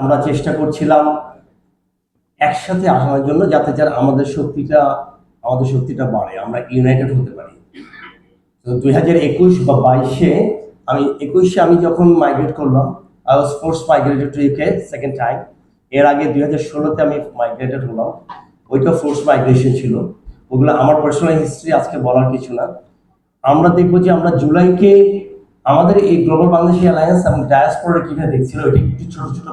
আমরা চেষ্টা করছিলাম একসাথে আসার জন্য যাতে যার আমাদের শক্তিটা আমাদের শক্তিটা বাড়ে, আমরা ইউনাইটেড হতে পারি। তো দুই হাজার একুশ বা বাইশে আমি, একুশে আমি যখন মাইগ্রেট করলাম I was force migrated to UK second time এর আগে দুই হাজার ষোলোতে আমি মাইগ্রেটেড হলাম। ওইটা ফোর্স মাইগ্রেশন ছিল। ওগুলো আমার পার্সোনাল হিস্ট্রি আজকে বলার কিছু না। আমরা দেখব যে আমরা জুলাইকে আমাদের এই গ্লোবাল বাংলাদেশ অ্যালায়েন্স এবং ডায়াসপোরা কীভাবে দেখছিল, এটা একটু ছোট ছোট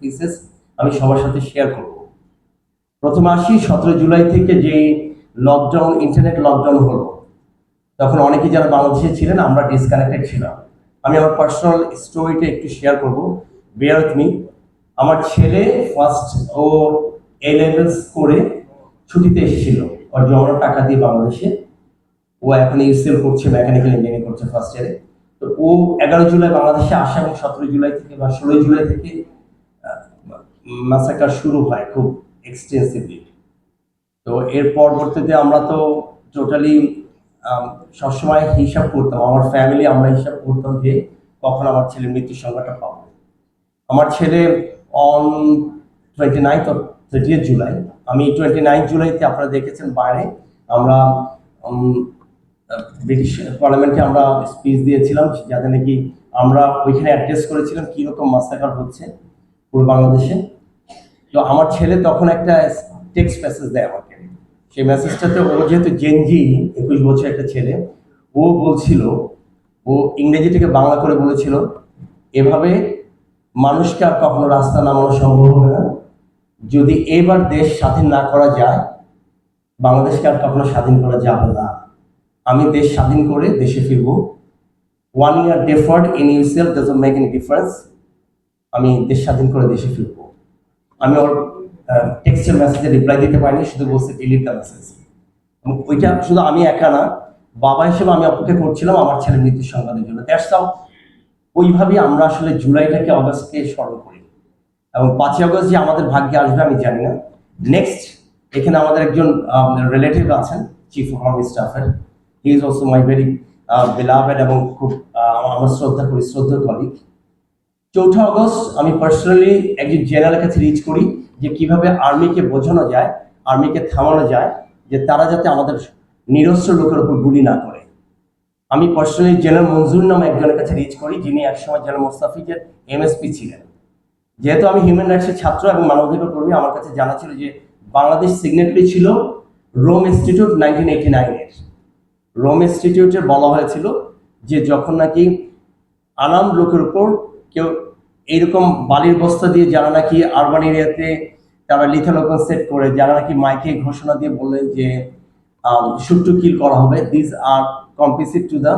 পিসেস আমি সবার সাথে শেয়ার করব। প্রথমে আসি সতেরো জুলাই থেকে যে লকডাউন ইন্টারনেট লকডাউন হলো। তখন অনেকে যারা বাংলাদেশে ছিলেন, আমরা ডিসকানেক্টেড ছিলাম। আমি আমার পার্সোনাল স্টোরিটা একটু শেয়ার করব। বেয়ার মি আমার ছেলে ফার্স্ট ও এ লেভেলস করে ছুটিতে এসেছিল। ওর জমানো টাকা দিয়ে বাংলাদেশে। ও এখন ইউসিএল করছে মেকানিক্যাল ইঞ্জিনিয়ারিং করছে ফার্স্ট ইয়ারে তো ও এগারো জুলাই বাংলাদেশে আসে এবং সতেরো জুলাই থেকে বা ষোলোই জুলাই থেকে মাসাকার শুরু হয় খুব এক্সটেন্সিভলি তো এর পরবর্তীতে আমরা তো টোটালি সবসময় হিসাব করতাম, আমার ফ্যামিলি আমরা হিসাব করতাম যে কখন আমার ছেলের মৃত্যুর সংখ্যাটা পাবো আমার ছেলে on twenty ninth of thirty July আমি টোয়েন্টি নাইন জুলাইতে আপনারা দেখেছেন বাইরে, আমরা ব্রিটিশ পার্লামেন্টে আমরা স্পিচ দিয়েছিলাম, যাতে নাকি আমরা ওইখানে অ্যাড্রেস করেছিলাম কীরকম মাস্টাকার হচ্ছে পুরো বাংলাদেশে। তো আমার ছেলে তখন একটা টেক্সট মেসেজ দেয় আমাকে। সেই মেসেজটাতে ও যেহেতু জেনজি একুশ বছর একটা ছেলে, ও বলছিল, ও ইংরেজি থেকে বাংলা করে বলেছিল, এভাবে মানুষকে আর কখনো রাস্তা নামানো সম্ভব হবে না। যদি এবার দেশ স্বাধীন না করা যায়, বাংলাদেশকে আর কখনো স্বাধীন করা যাবে না। আমি দেশ স্বাধীন করে দেশে ফিরবো। One year deferred in yourself does make any difference আমি দেশ স্বাধীন করে দেশে ফিরবো। আমি ওর টেক্সটের মেসেজে রিপ্লাই দিতে পারিনি, শুধু বলছে ডিলিট দ্য মেসেজ ওইটা শুধু আমি একা না, বাবা হিসেবে আমি অপেক্ষা করছিলাম আমার ছেলের মৃত্যুর সংবাদের জন্য। দ্যাটস হাউ ওইভাবেই আমরা আসলে জুলাইটাকে অগস্টকে স্মরণ করি। এবং পাঁচই আগস্ট যে আমাদের ভাগ্যে আসবে আমি জানি না। নেক্সট এখানে আমাদের একজন রিলেটিভ আছেন চিফ অফ আর্মি স্টাফের he is also my very beloved এবং খুব আমার শ্রদ্ধা করি, শ্রদ্ধা কলিগ চৌঠা আগস্ট, আমি পার্সোনালি একজন জেনারেলের কাছে রিচ করি যে কীভাবে আর্মিকে বোঝানো যায় আর্মিকে থামানো যায়, যে তারা যাতে আমাদের নিরস্ত্র লোকের উপর গুলি না করে। আমি পার্সোনালি জেনারেল মঞ্জুর নামে একজনের কাছে রিচ করি, যিনি একসময় জেনারেল মোস্তাফিজের এমএসপি ছিলেন। যেহেতু আমি হিউম্যান রাইটসের ছাত্র এবং মানবাধিকার কর্মী আমার কাছে জানা ছিল যে বাংলাদেশ সিগনেটরি ছিল রোম ইনস্টিটিউট নাইনটিন এইটি নাইনের রোম ইনস্টিটিউটে বলা হয়েছিল যে যখন নাকি আনাম লোকের উপর কেউ এইরকম বালির বস্তা দিয়ে যারা নাকি আরবান এরিয়াতে তারা লিথালোকন সেট করে, যারা নাকি মাইকে ঘোষণা দিয়ে বললেন যে শুট কিল করা হবে this are complicit to the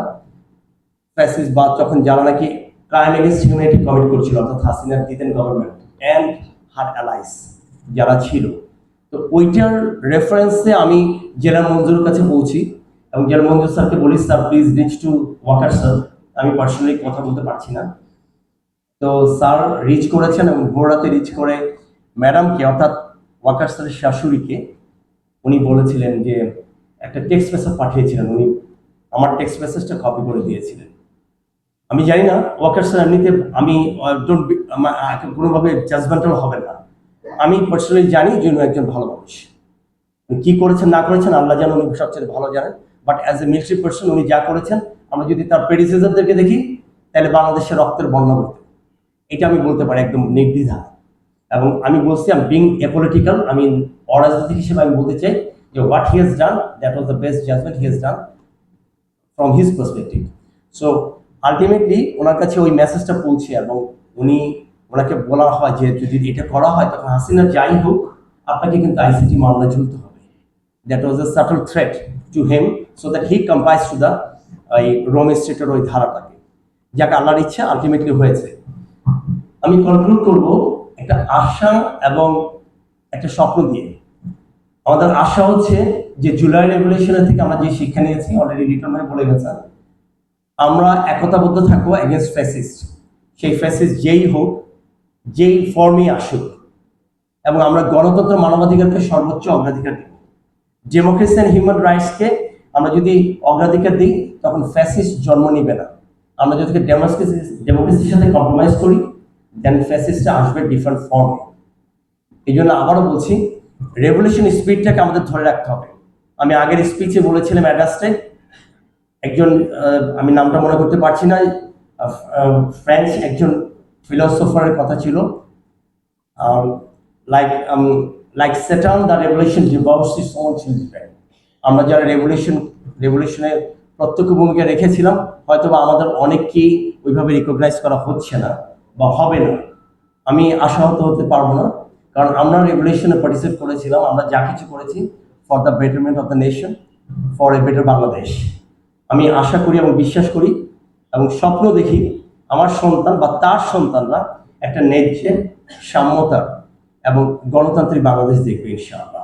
fascists বা তখন যারা নাকি ক্রাইম এগেন্স্ট হিউম্যানিটি কমিট করছিল, অর্থাৎ হাসিনার দিতেন গভর্নমেন্ট অ্যান্ড হার অ্যালাইস যারা ছিল। তো ওইটার রেফারেন্সে আমি জেলা মঞ্জুরের কাছে পৌঁছি এবং জেলা মঞ্জুর স্যারকে বলি sir please reach to Waker sir আমি পার্সোনালি কথা বলতে পারছি না। তো স্যার রিচ করেছেন এবং ভোররাতে রিচ করে ম্যাডামকে অর্থাৎ ওয়াকার স্যারের শাশুড়িকে, উনি বলেছিলেন যে একটা টেক্সট মেসেজ পাঠিয়েছিলেন। উনি আমার টেক্সট মেসেজটা কপি করে দিয়েছিলেন। আমি জানি না, ওয়াকার স্যার এমনিতে আমি কোনোভাবে জাজমেন্টাল হবে না। আমি পার্সোনালি জানি যে উনি একজন ভালো মানুষ। কি করেছেন, না করেছেন, আল্লাহ জানেন উনি সবচেয়ে ভালো জানেন। But as a military person উনি যা করেছেন, আমরা যদি তার পেডিসিজারদেরকে দেখি, তাহলে বাংলাদেশের রক্তের করতে এটা আমি বলতে পারি একদম নির্দ্বিধা। এবং আমি বলছি আমি বিং এপলিটিক্যাল আমি অরাজনৈতিক হিসেবে আমি বলতে চাই যে what he has done that was the best judgement he has done from his perspective so ultimately ওনার কাছে ওই মেসেজটা পৌঁছে এবং উনি ওনাকে বলা হয় যে যদি এটা করা হয়, তখন হাসিনা যাই হোক, আপনাকে কিন্তু আইসিটি মামলা ঝুলতে হবে। That was a subtle threat to him so that he complies to the ওই রোম স্ট্রিটের ওই ধারাটাকে। যাকে, আল্লাহর ইচ্ছা আলটিমেটলি হয়েছে। আমি কনক্লুড করব একটা আশা এবং একটা স্বপ্ন দিয়ে। আমাদের আশা হচ্ছে যে জুলাই রেগুলেশনের থেকে আমরা যে শিক্ষা নিয়েছি অলরেডি রিটার্ন হয়ে বলে গেছেন আমরা একতাবদ্ধ থাকব এগেনস্ট ফ্যাসিস্ট সেই ফ্যাসিস্ট যেই হোক, যেই ফর্মই আসুক, এবং আমরা গণতন্ত্র মানবাধিকারকে সর্বোচ্চ অগ্রাধিকার দেব। ডেমোক্রেসি অ্যান্ড হিউম্যান রাইটসকে আমরা যদি অগ্রাধিকার দিই, তখন ফ্যাসিস্ট জন্ম নিবে না। আমরা যদি ডেমোক্রেসি ডেমোক্রেসির সাথে কম্প্রোমাইজ করি দেন ফ্যাসিস্টটা আসবে ডিফারেন্ট ফর্মে এই জন্য আবারও বলছি রেভলিউশন স্পিডটাকে আমাদের ধরে রাখতে হবে। আমি আগের স্পিচে বলেছিলাম অ্যাডাস্টে একজন আমি নামটা মনে করতে পারছি না। ফ্রেঞ্চ একজন ফিলোসফারের কথা ছিল। Like like Saturn the revolution devours its own children আমরা যারা রেভলিউশন রেভলিউশনের প্রত্যক্ষ ভূমিকা রেখেছিলাম হয়তো আমাদের অনেককেই ওইভাবে রিকগনাইজ করা হচ্ছে না। বা হবে না। আমি আশাহত হতে পারব না। কারণ আমরা রেভলিউশনে পার্টিসিপেট করেছিলাম, আমরা যা কিছু করেছি for the betterment of the nation for a better Bangladesh আমি আশা করি এবং বিশ্বাস করি এবং স্বপ্ন দেখি আমার সন্তান বা তার সন্তানরা একটা ন্যায্য সাম্যতার এবং গণতান্ত্রিক বাংলাদেশ দেখবে ইনশাআল্লাহ।